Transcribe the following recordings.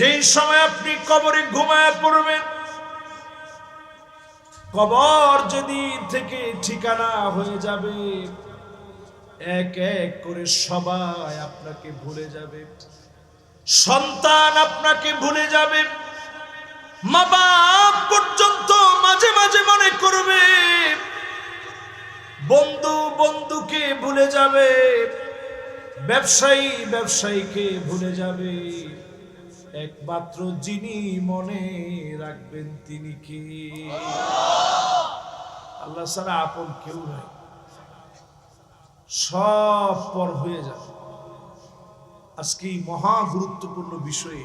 যেই সময় আপনি কবরে ঘুমায় পড়বেন, কবর যেদিন থেকে ঠিকানা হয়ে যাবে, এক এক করে সবাই আপনাকে ভুলে যাবে। সন্তান আপনাকে ভুলে যাবে। মা বাপ পর্যন্ত মাঝে মাঝে মনে করবে, বন্ধু বন্ধুকে ভুলে যাবে, ব্যবসায়ী ব্যবসায়ীকে ভুলে যাবে। একমাত্র যিনি মনে রাখবেন তিনি কি? আল্লাহ ছাড়া আপন কেউ নাই। সব পর হয়ে যাবে। আজকে এই মহা গুরুত্বপূর্ণ বিষয়ে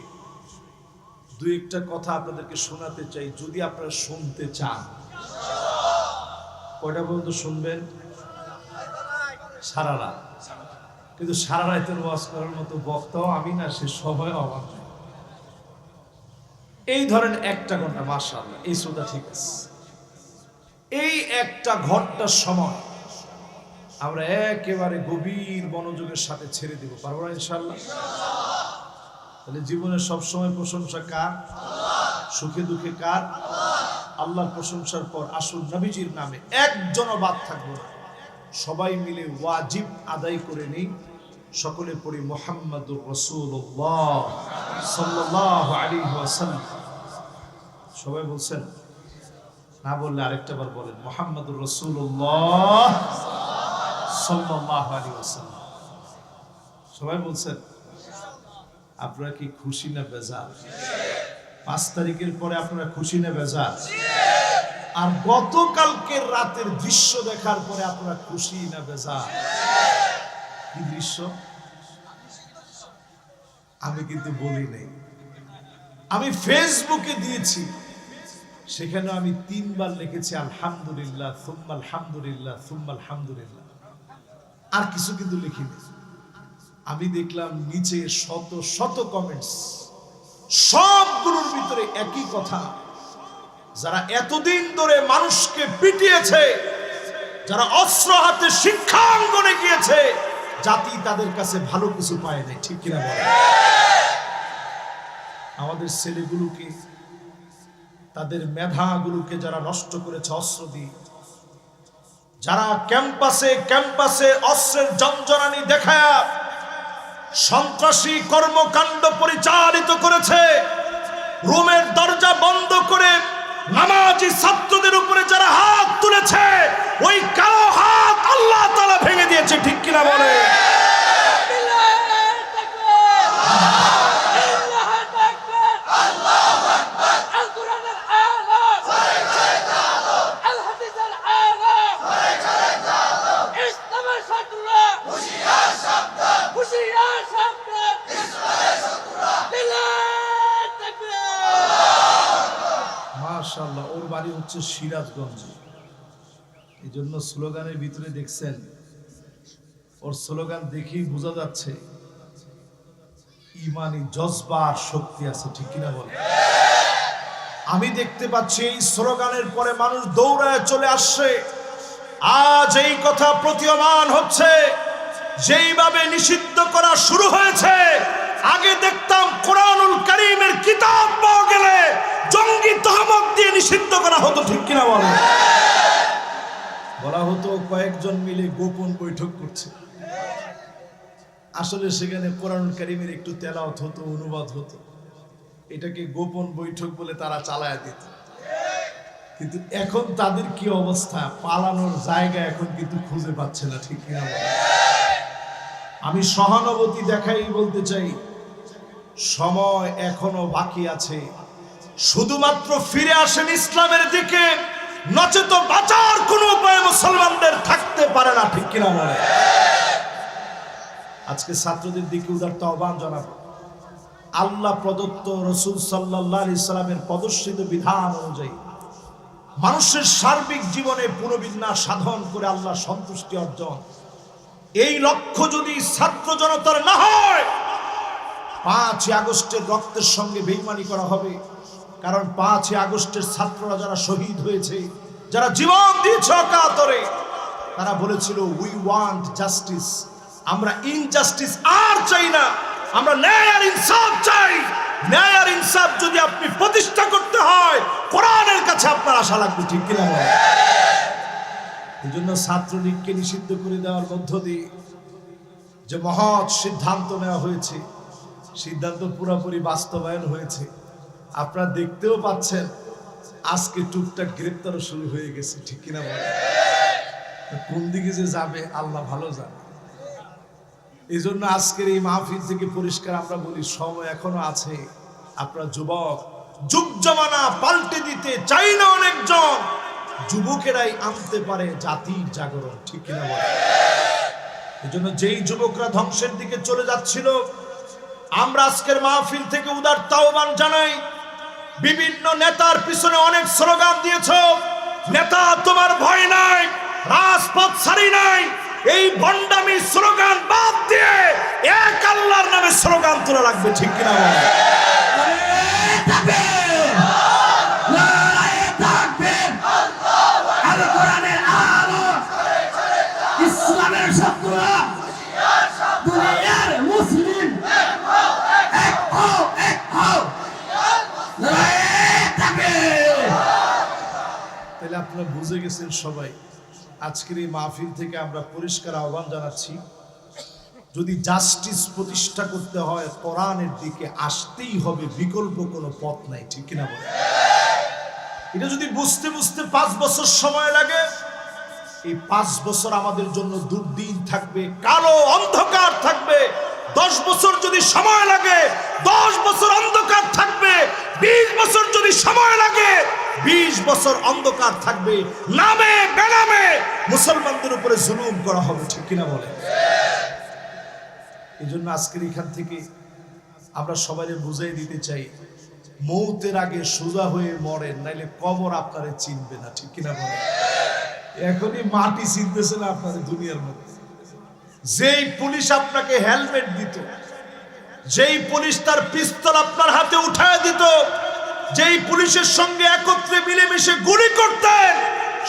দু একটা কথা আপনাদেরকে শোনাতে চাই, যদি আপনারা শুনতে চান। কয়টা পর্যন্ত শুনবেন? সারা রাত। কিন্তু সারা রাতের ওয়াজ করার মতো বক্তাও আমি না, সে সবাই নেই। এই ধরেন একটা ঘণ্টা মাসাল এই শ্রোতা ঠিক আছে। এই একটা ঘণ্টার সময় আমরা একেবারে গভীর মনোযোগের সাথে ছেড়ে দিব, পারব না ইনশাল্লাহ তাহলে জীবনের সবসময় প্রশংসা কার? সুখে দুঃখে কার? আল্লাহর প্রশংসার পর আসল নবীজির নামে একজনও বাদ থাকব না। সবাই মিলে ওয়াজিব আদায় করে নেই। সকলে পড়ি মোহাম্মদুর রসুল্লাহ সাল্লাহ আলী ওয়াসাল্লাম। সবাই বলছেন, না বললে আরেকটা বার বলেন, মোহাম্মদুর রসুল্লাহ সবাই বলছেন, আপনারা কি খুশি না বেজার? পাঁচ তারিখের পরে আপনারা খুশি না বেজার? আর গতকালকের রাতের দৃশ্য দেখার পরে আপনারা খুশি না বেজার? কি দৃশ্য? আমি কিন্তু বলি নাই। আমি ফেসবুকে দিয়েছি। সেখানে আমি তিনবার লিখেছি, আলহামদুলিল্লাহ, সুম্মা আলহামদুলিল্লাহ সুম্মা আলহামদুলিল্লাহ। আর কিছু কিন্তু লিখিনি। আমি দেখলাম নিচে শত শত কমেন্টস সবগুলোর ভিতরে একই কথা। যারা এতদিন ধরে মানুষকে পিটিয়েছে, যারা অস্ত্র হাতে শিক্ষাঙ্গনে গিয়েছে, জাতি তাদের কাছে ভালো কিছু পায় নাই, ঠিক কিনা আমাদের ছেলেগুলোকে তাদের মেধাগুলোকে যারা নষ্ট করেছে অস্ত্র দিয়ে। যারা ক্যাম্পাসে ক্যাম্পাসে অস্ত্রের জঞ্জরানি দেখায়, সন্ত্রাসী কর্মকাণ্ড পরিচালিত করেছে। রুমের দরজা বন্ধ করে নামাজি ছাত্রদের উপরে যারা হাত তুলেছে ওই কালো হাত আল্লাহ তালা ভেঙে দিয়েছে ঠিক কিনা বলে মাশাল্লাহ ওর বাড়ি হচ্ছে সিরাজগঞ্জ। এই জন্য স্লোগানের ভিতরে দেখছেন, ওর স্লোগান দেখেই বোঝা যাচ্ছে, ইমানি জজবার শক্তি আছে, ঠিক কিনা বলে আমি দেখতে পাচ্ছি এই স্লোগানের পরে মানুষ দৌড়ায় চলে আসছে। আজ এই কথা প্রতীয়মান হচ্ছে, যেইভাবে নিষিদ্ধ করা শুরু হয়েছে, আগে দেখতাম কোরআনুল করিমের কিতাব পাওয়া গেলে জঙ্গি তহমত দিয়ে নিষিদ্ধ করা হতো, ঠিক কিনা বলে বলা হতো কয়েকজন মিলে গোপন বৈঠক করছে। আসলে সেখানে কোরআন কারিমের একটু তেলাওত হতো, অনুবাদ হতো। এটাকে গোপন বৈঠক বলে তারা চালায় দিত। কিন্তু এখন তাদের কি অবস্থা? পালানোর জায়গা এখন কিন্তু খুঁজে পাচ্ছে না, ঠিক কিনা? আমি সহানুভূতি দেখাই বলতে চাই, সময় এখনও বাকি আছে। শুধুমাত্র ফিরে আসেন ইসলামের দিকে, নচেত বাঁচার কোনো উপায় মুসলমানদের থাকতে পারে না, ঠিক কিনা বলে আজকে ছাত্রদের দিকে উদারত আহ্বান জানাব। আল্লাহ প্রদত্ত রসুল সাল্লাহ ইসলামের প্রদর্শিত বিধান অনুযায়ী মানুষের সার্বিক জীবনে পুনর্বিন্যাস সাধন করে আল্লাহ সন্তুষ্টি অর্জন। এই লক্ষ্য যদি ছাত্র জনতার না হয়, পাঁচই আগস্টের রক্তের সঙ্গে বেইমানি করা হবে। কারণ পাঁচই আগস্টের ছাত্ররা যারা শহীদ হয়েছে, যারা জীবন দিয়েছে অকাতরে, তারা বলেছিল উই ওয়ান্ট জাস্টিস আমরা ইনজাস্টিস আর চাই না। আমরা ন্যায় আর ইনসাফ চাই। ন্যায় আর ইনসাফ যদি আপনি প্রতিষ্ঠা করতে হয়, কোরআনের কাছে আপনার আশা লাগবে, ঠিক কিনা এই জন্য ছাত্রলীগকে নিষিদ্ধ করে দেওয়ার মধ্য দিয়ে যে মহৎ সিদ্ধান্ত নেওয়া হয়েছে, সিদ্ধান্ত পুরোপুরি বাস্তবায়ন হয়েছে। আপনারা দেখতেও পাচ্ছেন, আজকে টুকটাক গ্রেপ্তারও শুরু হয়ে গেছে, ঠিক কিনা বলেন কোন দিকে যে যাবে, আল্লাহ ভালো জানে। এই জন্য আজকের এই মাহফিল থেকে পরিষ্কার আমরা বলি, সময় এখনও আছে। আপনার যুবক, যুগ জমানা পাল্টে দিতে চাই না অনেকজন। যুবকেরাই আনতে পারে জাতির জাগরণ, ঠিক কিনা বলে? এই জন্য যেই যুবকরা ধ্বংসের দিকে চলে যাচ্ছিল, আমরা আজকের মাহফিল থেকে উদার তাওবান জানাই। বিভিন্ন নেতার পিছনে অনেক স্লোগান দিয়েছ। নেতা, তোমার ভয় নাই, রাজপথ ছাড়ি নাই। এই ভন্ডামি স্লোগান বাদ দিয়ে এক আল্লাহর নামে স্লোগান তুলে রাখবে, ঠিক কিনা বলো? ইসলামের শত্রুরা দুনিয়ার মুসলিম এক হও এক হও লড়াইয়ে তাকবীর তাহলে আপনারা বুঝে গেছেন সবাই, আজকের এই মাহফিল থেকে আমরা পরিষ্কার আহ্বান জানাচ্ছি, যদি জাস্টিস প্রতিষ্ঠা করতে হয়, কোরআনের দিকে আসতেই হবে, বিকল্প কোনো পথ নাই, ঠিক কিনা বলে? এটা যদি বুঝতে বুঝতে পাঁচ বছর সময় লাগে, এই পাঁচ বছর আমাদের জন্য দুর্দিন থাকবে, কালো অন্ধকার থাকবে, দশ বছর যদি সময় লাগে দশ বছর অন্ধকার থাকবে বিশ বছর যদি সময় লাগে বিশ বছর অন্ধকার থাকবে। নামে, বেনামে মুসলমানদের উপরে জুলুম করা হবে, ঠিক কিনা বলে এই জন্য আজকের এখান থেকে আমরা সবাই বুঝাই দিতে চাই, মৌতের আগে সোজা হয়ে মরেন, নাইলে কবর আপনারে চিনবে না, ঠিক কিনা বলে এখনই মাটি চিনতেছে না আপনাদের দুনিয়ার মধ্যে। যেই পুলিশ আপনাকে হেলমেট দিত, যেই পুলিশ তার পিস্তল আপনার হাতে উঠায় দিত যেই পুলিশের সঙ্গে একত্রে মিলেমিশে গুলি করতেন,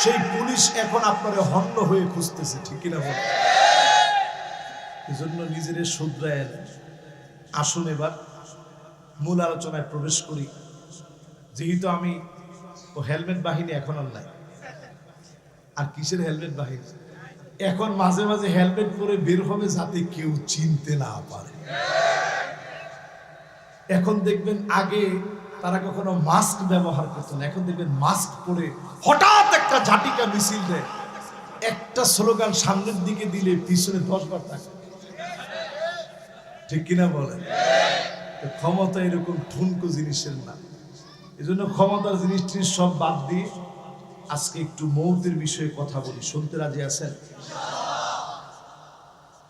সেই পুলিশ এখন আপনারে হন্য হয়ে খুঁজতেছে, ঠিক কিনা বলে? এজন্য নিজের এলেন। আসুন এবার, মূল আলোচনায় প্রবেশ করি। যেহেতু আমি ও হেলমেট বাহিনী এখন আর নাই। আর কিসের হেলমেট বাহিনী? এখন মাঝে মাঝে হেলমেট পরে বের হবে যাতে কেউ চিনতে না পারে। এখন দেখবেন আগে তারা কখনো মাস্ক ব্যবহার করতো না এখন দেখবেন মাস্ক পরে হঠাৎ একটা ঝাটিকা মিছিল দেয় একটা স্লোগান সামনের দিকে দিলে পিছনে দশ বার থাকে ঠিক কিনা বলেন তো ক্ষমতা এরকম ঠুনকো জিনিসের না এই জন্য ক্ষমতার জিনিসটি সব বাদ দিয়ে আজকে একটু মৌতের বিষয়ে কথা বলি শুনতে রাজি আছেন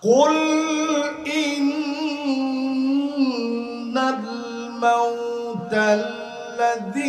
قل إن الموت الذي